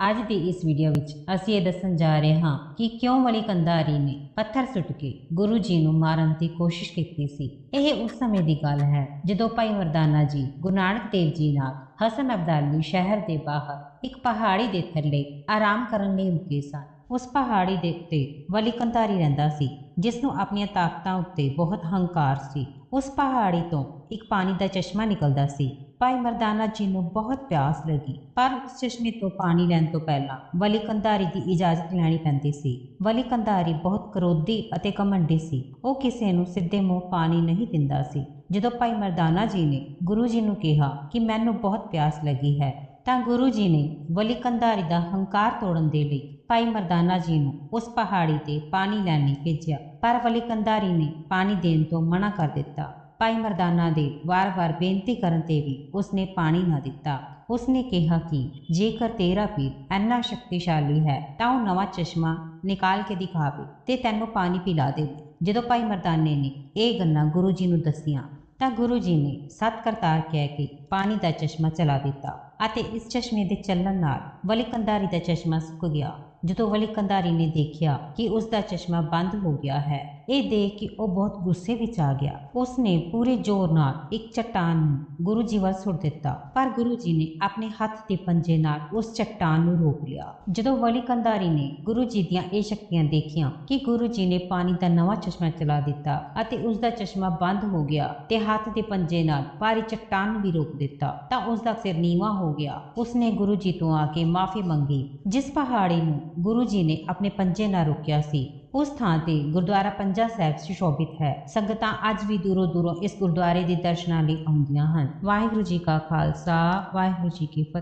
ਅੱਜ ਦੀ ਇਸ ਵੀਡੀਓ ਵਿੱਚ ਅਸੀਂ ਇਹ ਦੱਸਣ ਜਾ ਰਹੇ ਹਾਂ ਕਿ ਕਿਉਂ ਮਲੀ ਕੰਧਾਰੀ ਨੇ ਪੱਥਰ ਸੁੱਟ ਕੇ ਗੁਰੂ ਜੀ ਨੂੰ ਮਾਰਨ ਦੀ ਕੋਸ਼ਿਸ਼ ਕੀਤੀ ਸੀ। ਇਹ ਉਸ ਸਮੇਂ ਦੀ ਗੱਲ ਹੈ ਜਦੋਂ ਭਾਈ ਮਰਦਾਨਾ ਜੀ ਗੁਰੂ ਨਾਨਕ ਦੇਵ ਜੀ ਨਾਲ ਹਸਨ ਅਬਦਾਲੀ ਸ਼ਹਿਰ ਦੇ ਬਾਹਰ ਇੱਕ ਪਹਾੜੀ ਦੇ ਥੱਲੇ ਆਰਾਮ ਕਰਨ ਲਈ ਰੁਕੇ ਸਨ। ਉਸ ਪਹਾੜੀ ਦੇ ਉੱਤੇ ਵਲੀ ਕੰਧਾਰੀ ਰਹਿੰਦਾ ਸੀ। ਜਿਸ ਨੂੰ ਆਪਣੀਆਂ ਤਾਕਤਾਂ ਉੱਤੇ ਬਹੁਤ ਹੰਕਾਰ ਸੀ, ਉਸ ਪਹਾੜੀ ਤੋਂ ਇੱਕ ਪਾਣੀ ਦਾ ਚਸ਼ਮਾ ਨਿਕਲਦਾ ਸੀ। ਭਾਈ ਮਰਦਾਨਾ ਜੀ ਨੂੰ ਬਹੁਤ ਪਿਆਸ ਲੱਗੀ, ਪਰ ਉਸ ਚਸ਼ਮੇ ਤੋਂ ਪਾਣੀ ਲੈਣ ਤੋਂ ਪਹਿਲਾਂ ਵਲੀ ਕੰਧਾਰੀ ਦੀ ਇਜਾਜ਼ਤ ਲੈਣੀ ਪੈਂਦੀ ਸੀ। ਵਲੀ ਕੰਧਾਰੀ ਬਹੁਤ ਕਰੋਧੀ ਅਤੇ ਕਮੰਡੀ ਸੀ। ਉਹ ਕਿਸੇ ਨੂੰ ਸਿੱਧੇ ਮੂੰਹ ਪਾਣੀ ਨਹੀਂ ਦਿੰਦਾ ਸੀ। ਜਦੋਂ ਭਾਈ ਮਰਦਾਨਾ ਜੀ ਨੇ ਗੁਰੂ ਜੀ ਨੂੰ ਕਿਹਾ ਕਿ ਮੈਨੂੰ ਬਹੁਤ ਪਿਆਸ ਲੱਗੀ ਹੈ, ਤਾਂ ਗੁਰੂ ਜੀ ਨੇ ਵਲੀ ਕੰਧਾਰੀ ਦਾ ਹੰਕਾਰ ਤੋੜਨ ਦੇ ਲਈ ਭਾਈ ਮਰਦਾਨਾ ਜੀ ਨੂੰ ਉਸ ਪਹਾੜੀ ਤੇ ਪਾਣੀ ਲੈਣ ਲਈ ਭੇਜਿਆ। ਪਰ ਵਲੀ ਕੰਧਾਰੀ ਨੇ ਪਾਣੀ ਦੇਣ ਤੋਂ ਮਨਾ ਕਰ ਦਿੱਤਾ। ਭਾਈ ਮਰਦਾਨਾ ਦੇ ਵਾਰ-ਵਾਰ ਬੇਨਤੀ ਕਰਨ ਤੇ ਵੀ ਉਸਨੇ ਪਾਣੀ ਨਾ ਦਿੱਤਾ। ਉਸਨੇ ਕਿਹਾ ਕਿ ਜੇਕਰ ਤੇਰਾ ਪੀਰ ਇੰਨਾ ਸ਼ਕਤੀਸ਼ਾਲੀ ਹੈ, ਤਾਂ ਉਹ ਨਵਾਂ ਚਸ਼ਮਾ ਨਿਕਾਲ ਕੇ ਦਿਖਾਵੇ ਤੇ ਤੈਨੂੰ ਪਾਣੀ ਪਿਲਾ ਦੇ। ਜਦੋਂ ਭਾਈ ਮਰਦਾਨੇ ਨੇ ਇਹ ਗੱਲਾਂ ਗੁਰੂ ਜੀ ਨੂੰ ਦੱਸੀਆਂ, ਤਾਂ ਗੁਰੂ ਜੀ ਨੇ ਸਤ ਕਰਤਾਰ ਕਹਿ ਕੇ ਪਾਣੀ ਦਾ ਚਸ਼ਮਾ ਚਲਾ ਦਿੱਤਾ ਅਤੇ ਇਸ ਚਸ਼ਮੇ ਦੇ ਚੱਲਣ ਨਾਲ ਵਲੀ ਕੰਧਾਰੀ ਦਾ ਚਸ਼ਮਾ ਸੁੱਕ ਗਿਆ। ਜਦੋਂ ਵਲੀ ਕੰਧਾਰੀ ਨੇ ਦੇਖਿਆ ਕਿ ਉਸ ਦਾ ਚਸ਼ਮਾ ਬੰਦ ਹੋ ਗਿਆ ਹੈ, ਇਹ ਦੇਖ ਕੇ ਉਹ ਬਹੁਤ ਗੁੱਸੇ ਵਿੱਚ ਆ ਗਿਆ। ਉਸ ਨੇ ਪੂਰੇ ਜ਼ੋਰ ਨਾਲ ਇੱਕ ਚਟਾਨ ਨੂੰ ਗੁਰੂ ਜੀ ਵੱਲ ਸੁੱਟ ਦਿੱਤਾ, ਪਰ ਗੁਰੂ ਜੀ ਨੇ ਆਪਣੇ ਹੱਥ ਦੇ ਪੰਜੇ ਨਾਲ ਉਸ ਚਟਾਨ ਨੂੰ ਰੋਕ ਲਿਆ। ਜਦੋਂ ਵਲੀ ਕੰਧਾਰੀ ਨੇ ਗੁਰੂ ਜੀ ਦੀਆਂ ਇਹ ਸ਼ਕਤੀਆਂ ਦੇਖੀਆਂ ਕਿ ਗੁਰੂ ਜੀ ਨੇ ਪਾਣੀ ਦਾ ਨਵਾਂ ਚਸ਼ਮਾ ਚਲਾ ਦਿੱਤਾ ਅਤੇ ਉਸ ਦਾ ਚਸ਼ਮਾ ਬੰਦ ਹੋ ਗਿਆ ਤੇ ਹੱਥ ਦੇ ਪੰਜੇ ਨਾਲ ਭਾਰੀ ਚਟਾਨ ਨੂੰ ਵੀ ਰੋਕ ਦਿੱਤਾ, ਤਾਂ ਉਸ ਦਾ ਸਿਰ ਨੀਵਾ ਹੋ ਗਿਆ। ਉਸਨੇ ਗੁਰੂ ਜੀ ਤੋਂ ਆ ਕੇ ਮਾਫੀ ਮੰਗੀ, ਜਿਸ ਪਹਾੜੀ ਨੂੰ ਗੁਰੂ ਜੀ ਨੇ ਆਪਣੇ ਪੰਜੇ ਨਾਲ ਰੋਕਿਆ ਸੀ। ਉਸ ਥਾਂ ਤੇ ਗੁਰਦੁਆਰਾ ਪੰਜਾ ਸਾਹਿਬ ਸੁਸ਼ੋਭਿਤ ਹੈ। ਸੰਗਤਾਂ ਅੱਜ ਵੀ ਦੂਰੋਂ ਦੂਰੋਂ ਇਸ ਗੁਰਦੁਆਰੇ ਦੇ ਦਰਸ਼ਨਾਂ ਲਈ ਆਉਂਦੀਆਂ ਹਨ। ਵਾਹਿਗੁਰੂ ਜੀ ਕਾ ਖਾਲਸਾ, ਵਾਹਿਗੁਰੂ ਜੀ ਕੀ ਫਤਿਹ।